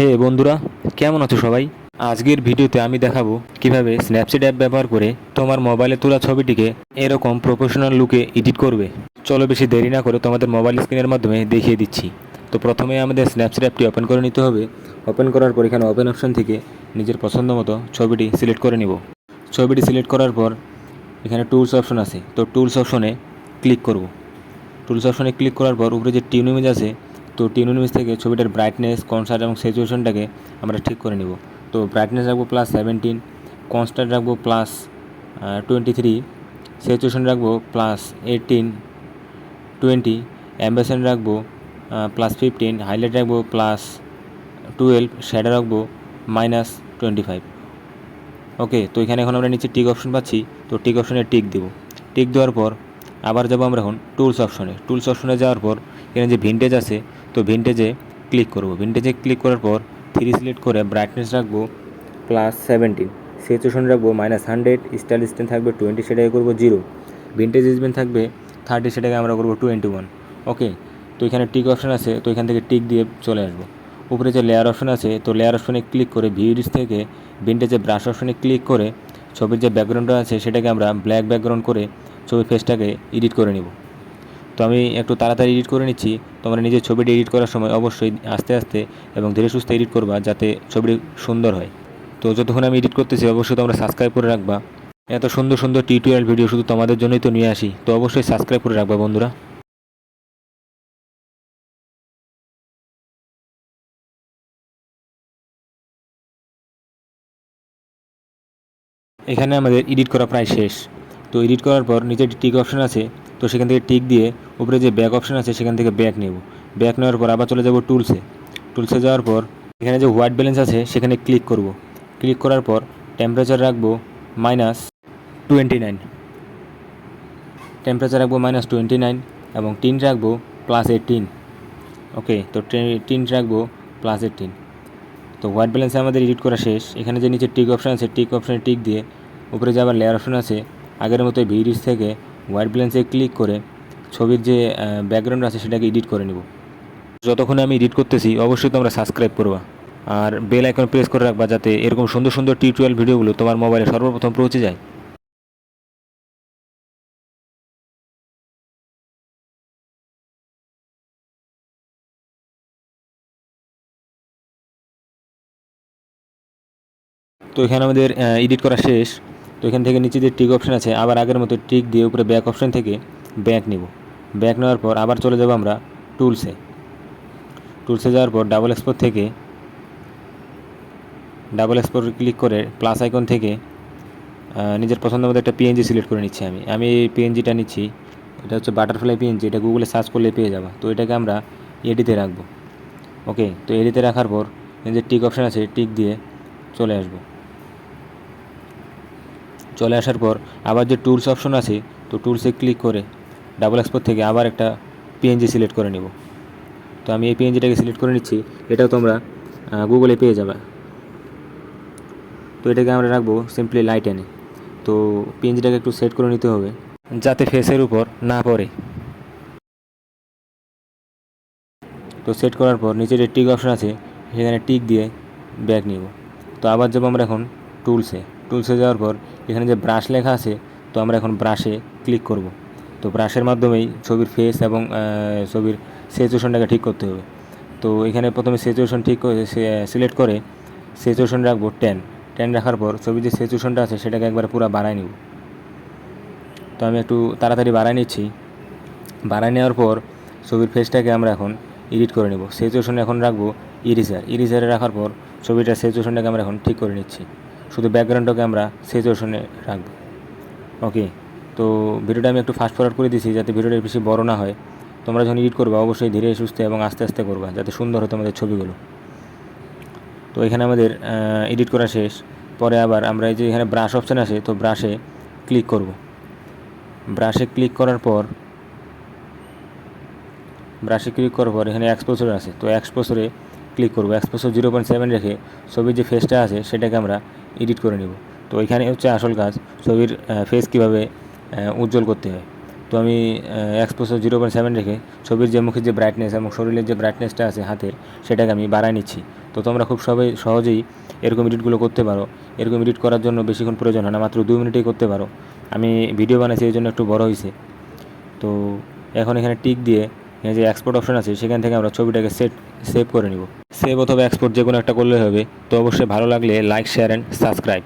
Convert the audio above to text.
হে বন্ধুরা, কেমন আছো সবাই? আজকের ভিডিওতে আমি দেখাবো কীভাবে স্ন্যাপচ্যাট অ্যাপ ব্যবহার করে তোমার মোবাইলে তোলা ছবিটিকে এরকম প্রফেশনাল লুকে এডিট করবে। চলো বেশি দেরি না করে তোমাদের মোবাইল স্ক্রিনের মাধ্যমে দেখিয়ে দিচ্ছি। তো প্রথমে আমাদের স্ন্যাপচ্যাট অ্যাপটি ওপেন করে নিতে হবে। ওপেন করার পর এখানে ওপেন অপশন থেকে নিজের পছন্দ মতো ছবিটি সিলেক্ট করে নিব। ছবিটি সিলেক্ট করার পর এখানে টুলস অপশন আছে। তো টুলস অপশনে ক্লিক করব। টুলস অপশনে ক্লিক করার পর উপরে যে টিউন ইমেজ আছে তো টিউন ইমেজ থেকে ছবিটার ব্রাইটনেস কনসার্ট এবং সিচুয়েশনটাকে আমরা ঠিক করে নেব। তো ব্রাইটনেস রাখব প্লাস সেভেন্টিন কনস্ট্যান্ট রাখব প্লাস টোয়েন্টি থ্রি সিচুয়েশন রাখব প্লাস এইটিন টোয়েন্টি অ্যাম্বাসেন রাখব প্লাস ফিফটিন হাইলাইট রাখব প্লাস টুয়েলভ শ্যাডো রাখব মাইনাস টোয়েন্টি ফাইভ ওকে তো এখানে এখন আমরা নিচে টিক অপশন পাচ্ছি, তো টিক অপশনে টিক দেব। টিক দেওয়ার পর আবার যাব আমরা এখন টুলস অপশনে টুলস অপশনে যাওয়ার পর এখানে যে ভিনটেজ আছে তো ভিনটেজে ক্লিক করব। ভিনটেজে ক্লিক করার পর থ্রি সিলেক্ট করে ব্রাইটনেস রাখব প্লাস সেভেন্টিন সিচুয়েশন রাখব মাইনাস হান্ড্রেড স্টাইল স্ট্যান্ড থাকবে টোয়েন্টি সেটাকে করব জিরো ভিনটেজ ইসবেন থাকবে থার্টি সেটাকে আমরা করব টোয়েন্টি ওয়ান ওকে তো এখানে টিক অপশন আছে, তো এখান থেকে টিক দিয়ে চলে আসব। উপরে যে লেয়ার অপশন আছে, তো লেয়ার অপশনে ক্লিক করে ভিউরিস থেকে ভিনটেজে ব্রাশ অপশনে ক্লিক করে ছবির যে ব্যাকগ্রাউন্ডটা আছে, সেটাকে আমরা ব্ল্যাক ব্যাকগ্রাউন্ড করে ছবির ফেসটাকে এডিট করে নিব। তো আমি একটু তাড়াতাড়ি এডিট করে নিচ্ছি। তোমরা নিজের ছবিটি এডিট করার সময় অবশ্যই আস্তে আস্তে এবং ধীরে সুস্থে এডিট করবা যাতে ছবিটি সুন্দর হয়। তো যতক্ষণ আমি এডিট করতেছি অবশ্যই তোমরা সাবস্ক্রাইব করে রাখবা। এত সুন্দর সুন্দর টিউটোরিয়াল ভিডিও শুধু তোমাদের জন্যই তো নিয়ে আসি। তো অবশ্যই সাবস্ক্রাইব করে রাখবা বন্ধুরা। এখানে আমাদের এডিট করা প্রায় শেষ। তো এডিট করার পর নিচে টিক অপশন আছে। তো সেখান থেকে টিক দিয়ে উপরে যে ব্যাক অপশন আছে, সেখান থেকে ব্যাক নেব। ব্যাক নেওয়ার পর আবার চলে যাব টুলসে টুলসে যাওয়ার পর এখানে যে হোয়াইট ব্যালেন্স আছে, সেখানে ক্লিক করব। ক্লিক করার পর টেম্পারেচার রাখব মাইনাস টোয়েন্টি নাইন টেম্পারেচার রাখব মাইনাস টোয়েন্টি নাইন এবং টিন রাখব প্লাস এইটিন ওকে তো টিন রাখব প্লাস এইটিন তো হোয়াইট ব্যালেন্সে আমাদের এডিট করা শেষ। এখানে যে নিচে টিক অপশন আছে টিক অপশানে টিক দিয়ে উপরে যে আবার লেয়ার অপশন আছে, আগের মতো ভিডিওস থেকে হোয়াইট ব্যালেন্সে ক্লিক করে ছবির যে ব্যাকগ্রাউন্ড আছে সেটাকে এডিট করে নেব। যতক্ষণে আমি এডিট করতেছি, অবশ্যই তোমরা সাবস্ক্রাইব করবা। আর বেল আইকন প্রেস করে রাখবা যাতে এরকম সুন্দর সুন্দর টিউটোরিয়াল ভিডিওগুলো তোমার মোবাইলে সর্বপ্রথম পৌঁছে যায়। তো এখানে আমাদের এডিট করা শেষ। তো এখান থেকে নিচে যে টিক অপশন আছে, আবার আগের মতো টিক দিয়ে উপরে ব্যাক অপশন থেকে ব্যাক নিব। ব্যাক নেওয়ার পর আবার চলে যাব আমরা টুলসে টুলসে যাওয়ার পর ডাবল এক্সপোর থেকে ডাবল এক্সপোর ক্লিক করে প্লাস আইকন থেকে নিজের পছন্দ মতো একটা পিএনজি সিলেক্ট করে নিচ্ছি আমি। আমি এই পিএনজিটা নিচ্ছি, এটা হচ্ছে বাটারফ্লাই পিএনজি এটা গুগলে সার্চ করলে পেয়ে যাবা। তো এটাকে আমরা এডিতে রাখব। ওকে তো এডিতে রাখার পর যে টিক অপশান আছে টিক দিয়ে চলে আসব। চলে আসার পর আবার যে টুলস অপশন আছে, তো টুলসে ক্লিক করে ডাবল এক্সপোর্ট থেকে আবার একটা পিএনজি সিলেক্ট করে নিব। তো আমি এই পিএনজিটাকে সিলেক্ট করে নিচ্ছি, এটাও তোমরা গুগলে পেয়ে যাবে। তো এটাকে আমরা রাখব সিম্পলি লাইট এনে তো পিএনজিটাকে একটু সেট করে নিতে হবে, যাতে ফেসের উপর না পড়ে। তো সেট করার পর নিচে যে টিক অপশন আছে, সেখানে টিক দিয়ে ব্যাক নিব। তো আবার যাব আমরা এখন টুলসে টুলসে যাওয়ার পর এখানে যে ব্রাশ লেখা আছে, তো আমরা এখন ব্রাশে ক্লিক করব। তো ব্রাশের মাধ্যমেই ছবির ফেস এবং ছবির সিচুয়েশনটাকে ঠিক করতে হবে। তো এখানে প্রথমে সিচুয়েশন ঠিক সিলেক্ট করে সিচুয়েশন রাখব টেন টেন রাখার পর ছবির যে সিচুয়েশনটা আছে, সেটাকে একবার পুরো বাড়ায় নিব। তো আমি একটু তাড়াতাড়ি বাড়ায় নিচ্ছি। বাড়ায় নেওয়ার পর ছবির ফেসটাকে আমরা এখন এডিট করে নেব। সিচুয়েশনে এখন রাখব ইরিজার ইরিজারে রাখার পর ছবিটার সিচুয়েশনটাকে আমরা এখন ঠিক করে নিচ্ছি। শুধু ব্যাকগ্রাউন্ডটাকে আমরা সিচুয়েশনে রাখব। ওকে তো ভিডিওটা আমি একটু ফাস্ট ফরওয়ার্ড করে দিয়েছি যাতে ভিডিওটা বেশি বড় না হয়। তোমরা যখন এডিট করবা, অবশ্যই ধীরে সুস্থে এবং আস্তে আস্তে করবা যাতে সুন্দর হয় তোমাদের ছবিগুলো। তো এখানে আমাদের এডিট করা শেষ। পরে আবার আমরা এই যে এখানে ব্রাশ অপশান আছে, তো ব্রাশে ক্লিক করব। ব্রাশে ক্লিক করার পর ব্রাশে ক্লিক করার পর এখানে এক্সপোসর আছে। তো এক্সপোসরে ক্লিক করব। এক্সপোসর জিরো পয়েন্ট সেভেন রেখে ছবির যে ফেসটা আছে, সেটাকে আমরা এডিট করে নেব। তো এখানে হচ্ছে আসল কাজ, ছবির ফেস কীভাবে উজ্জ্বল করতে হয়। তো আমি এক্সপোসর জিরো পয়েন্ট সেভেন রেখে ছবির যে মুখের যে ব্রাইটনেস এবং শরীরের যে ব্রাইটনেসটা আছে হাতের সেটাকে আমি বাড়ায় নিচ্ছি। তো তোমরা খুব সবাই সহজেই এরকম এডিটগুলো করতে পারো। এরকম এডিট করার জন্য বেশিক্ষণ প্রয়োজন হয় না, মাত্র দু মিনিটেই করতে পারো। আমি ভিডিও বানাইছি, এই জন্য একটু বড় হয়েছে তো এখন এখানে টিক দিয়ে যে এক্সপোর্ট অপশন আছে, সেখান থেকে আমরা ছবিটাকে সেট সেভ করে নিব। সেভ অথবা এক্সপোর্ট যে কোনো একটা করলে হবে। তো অবশ্যই ভালো লাগলে লাইক শেয়ার অ্যান্ড সাবস্ক্রাইব